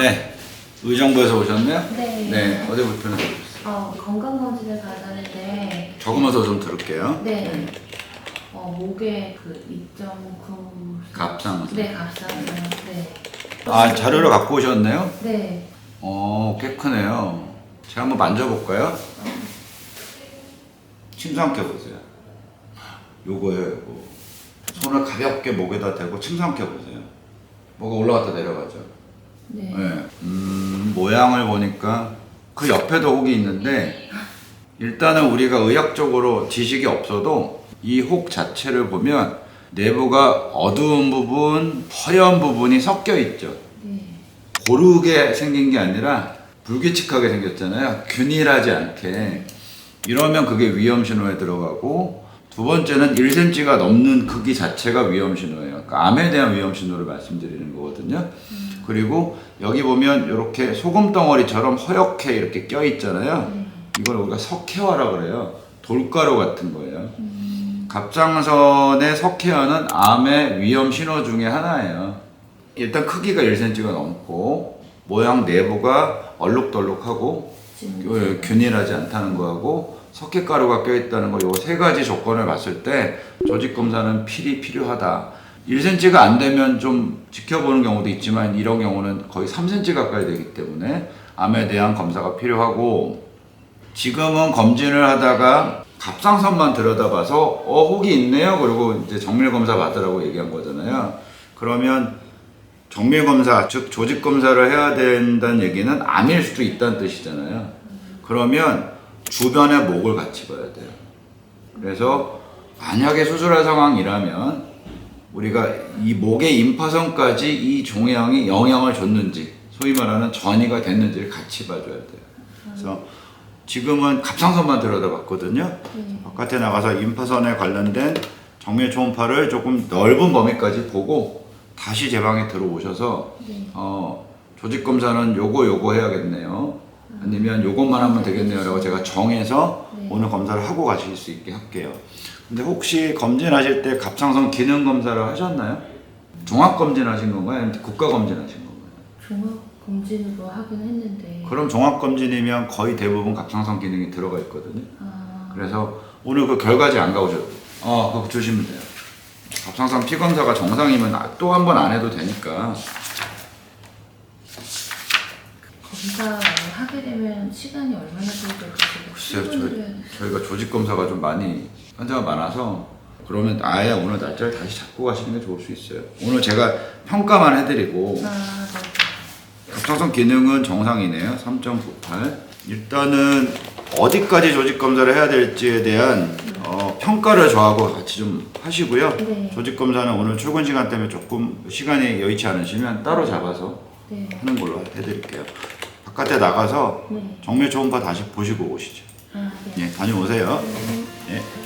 네. 의정부에서 오셨네요? 네. 네. 어디 불편하셨어요? 어, 건강검진을 받았는데, 적으면서 좀 들을게요. 네. 어, 목에 그 2.9. 갑상. 네, 갑상선. 네. 아, 자료를 갖고 오셨네요? 네. 어, 꽤 크네요. 제가 한번 만져볼까요? 침상켜 보세요. 요거예요, 요거. 손을 가볍게 목에다 대고 침상켜 보세요. 뭐가 올라갔다 내려가죠. 네. 네. 음, 모양을 보니까 그 옆에도 혹이 있는데 일단은 우리가 의학적으로 지식이 없어도 이 혹 자체를 보면 내부가 어두운 부분, 허연 부분이 섞여 있죠. 네. 고르게 생긴 게 아니라 불규칙하게 생겼잖아요. 균일하지 않게. 이러면 그게 위험 신호에 들어가고 두 번째는 1cm가 넘는 크기 자체가 위험 신호예요. 그러니까 암에 대한 위험 신호를 말씀드리는 거거든요. 그리고 여기 보면 이렇게 소금 덩어리처럼 허옇게 이렇게 껴 있잖아요. 이걸 우리가 석회화라 그래요. 돌가루 같은 거예요. 갑상선의 석회화는 암의 위험 신호 중에 하나예요. 일단 크기가 1cm가 넘고 모양 내부가 얼룩덜룩하고 지금. 어, 균일하지 않다는 거하고 석회가루가 껴있다는 거 요 세 가지 조건을 봤을 때 조직 검사는 필히 필요하다. 1cm가 안 되면 좀 지켜보는 경우도 있지만 이런 경우는 거의 3cm 가까이 되기 때문에 암에 대한 검사가 필요하고 지금은 검진을 하다가 갑상선만 들여다봐서 어 혹이 있네요. 그리고 이제 정밀 검사 받으라고 얘기한 거잖아요. 그러면 정밀 검사, 즉 조직 검사를 해야 된다는 얘기는 암일 수도 있다는 뜻이잖아요. 그러면 주변에 목을 같이 봐야 돼요. 그래서 만약에 수술할 상황이라면 우리가 이 목의 임파선까지 이 종양이 영향을 줬는지 소위 말하는 전이가 됐는지를 같이 봐줘야 돼요. 그래서 지금은 갑상선만 들여다봤거든요. 네. 바깥에 나가서 임파선에 관련된 정밀 초음파를 조금 넓은 범위까지 보고 다시 제 방에 들어오셔서 네. 어, 조직 검사는 요거 요거 해야겠네요. 아니면 요것만 하면 되겠네요라고 제가 정해서 네. 오늘 검사를 하고 가실 수 있게 할게요. 근데 혹시 검진하실 때 갑상선 기능 검사를 하셨나요? 종합 검진 하신 건가요? 아니면 국가 검진 하신 건가요? 종합 검진으로 하긴 했는데. 그럼 종합 검진이면 거의 대부분 갑상선 기능이 들어가 있거든요. 아, 그래서 오늘 그 결과지 안 가오셔도 돼요. 어, 그거 주시면 돼요. 갑상선 피 검사가 정상이면 또 한 번 안 해도 되니까. 검사 하게 되면 시간이 얼마나 걸릴까요? 글쎄요, 돼요. 저희가 조직 검사가 좀 많이 환자가 많아서 그러면 아예 오늘 날짜를 다시 잡고 가시는 게 좋을 수 있어요. 오늘 제가 평가만 해드리고 아, 네. 갑상선 기능은 정상이네요. 3.98. 일단은 어디까지 조직 검사를 해야 될지에 대한 어, 평가를 저하고 같이 좀 하시고요. 네. 조직 검사는 오늘 출근 시간 때문에 조금 시간이 여의치 않으시면 따로 잡아서 네. 하는 걸로 해드릴게요. 바깥에 나가서 네. 정밀 초음파 다시 보시고 오시죠. 아, 네. 예, 다녀오세요. 네. 예.